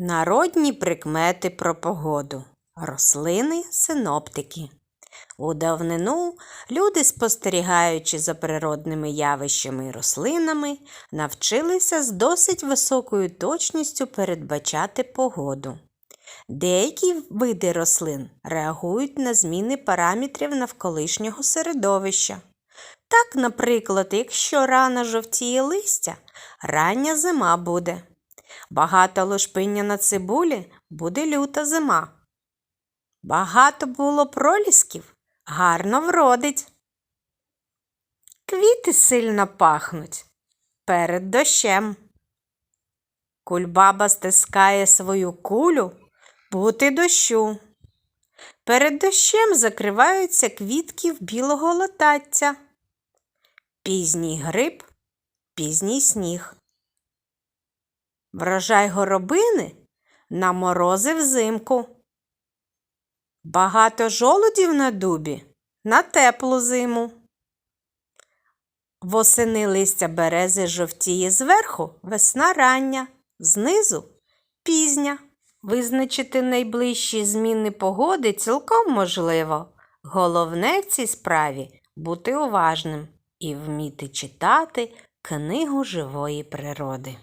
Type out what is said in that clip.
Народні прикмети про погоду. Рослини синоптики. У давнину люди, спостерігаючи за природними явищами і рослинами, навчилися з досить високою точністю передбачати погоду. Деякі види рослин реагують на зміни параметрів навколишнього середовища. Так, наприклад, якщо рано жовтіє листя, рання зима буде. Багато лушпиння на цибулі буде люта зима. Багато було пролісків, гарно вродить. Квіти сильно пахнуть перед дощем. Кульбаба стискає свою кулю бути дощу. Перед дощем закриваються квітки в білого латаття. Пізній гриб, пізній сніг. Врожай горобини на морози взимку. Багато жолудів на дубі на теплу зиму. Восени листя берези жовтіє зверху весна рання, знизу пізня. Визначити найближчі зміни погоди цілком можливо. Головне в цій справі бути уважним і вміти читати книгу живої природи.